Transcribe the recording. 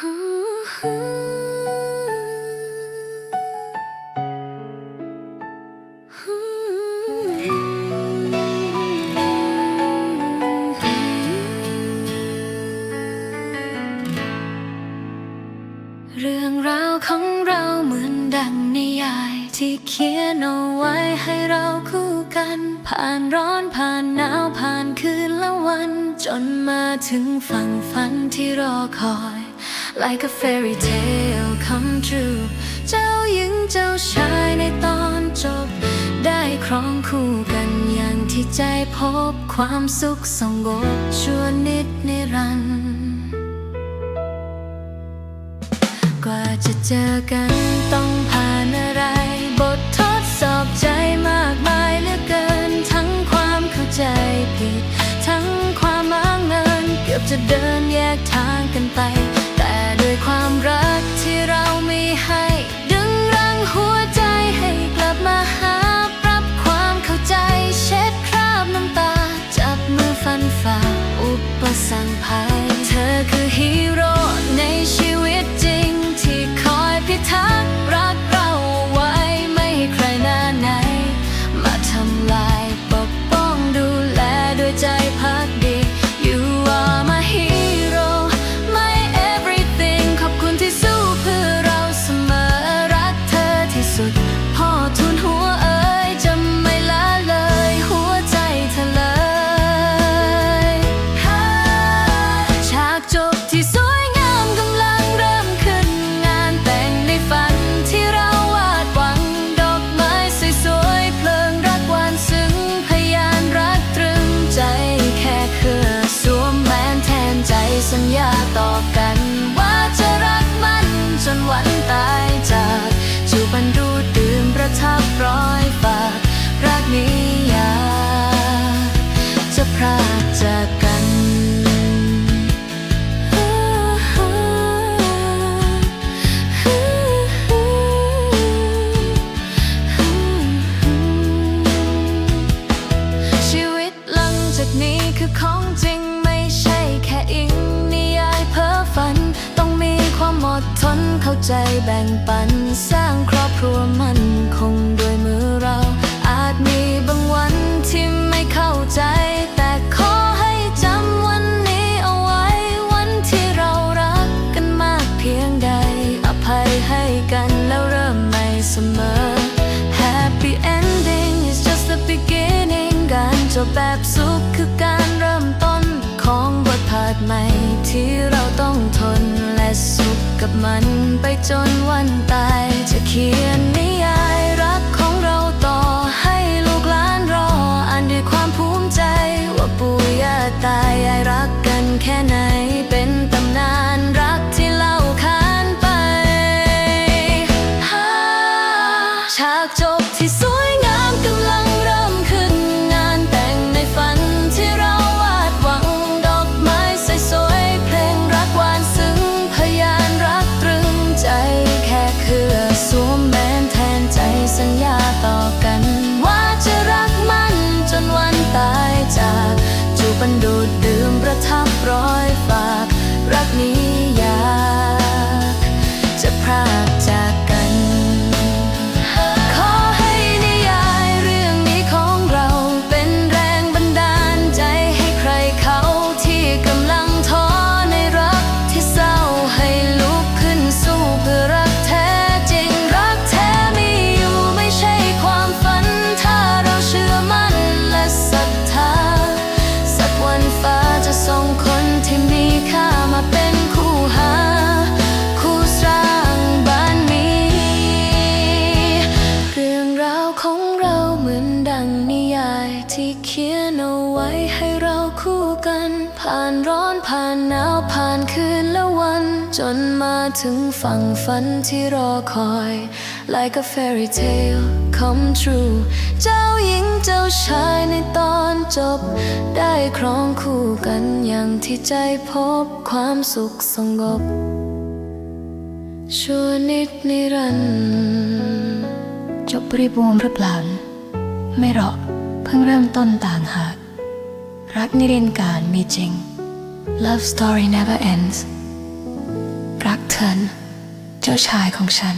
เรื่องราวของเราเหมือนดังนิยาย ที่เขียนเอาไว้ให้เราคู่กัน ผ่านร้อนผ่านหนาวผ่านคืนและวัน จนมาถึงฝั่งฝันที่รอคอย like a fairy tale come true เจ้าหญิงเจ้าชายในตอนจบ ได้ครองคู่กันอย่างที่ใจพบความสุขสงบชั่วนิดนิรันดร์กว่าจะเจอกันต้องผ่านอะไร บททดสอบใจมากมายเหลือเกิน ทั้งความเข้าใจผิด ทั้งความอ้างเงิน เกือบจะเดินแยกทางกันไป ใจแบ่งปันสร้างครอบครัวมันคงด้วยมือเรา อาจมีบางวันที่ไม่เข้าใจ แต่ขอให้จำวันนี้เอาไว้ วันที่เรารักกันมากเพียงใด อภัยให้กันแล้วเริ่มใหม่เสมอ Happy ending is just the beginning การจบแบบสุข กับมันไปจนวันตายจะเขียนนิยายรักของเราต่อให้ลูกหลานรออ่านด้วยความภูมิใจ ว่าปู่ย่าตายายรักกันแค่ไหนเป็นตำนานรักที่เล่าขานไปฉากจบที่สวานร้อนผ่านหนาวผ่านคืนและวัน จนมาถึงฝั่งฝันที่รอคอย like a fairy tale come true เจ้าหญิงเจ้าชายในตอนจบ ได้ครองคู่กันอย่างที่ใจพบความสุขสงบชั่วนิดนิรันดร์จบบริบูรณ์หรือเปล่านไม่หรอก เพิ่งเริ่มต้นต่างหาก รักนิรันการมีจริง Love story never ends รักเธอนะเจ้าชายของฉัน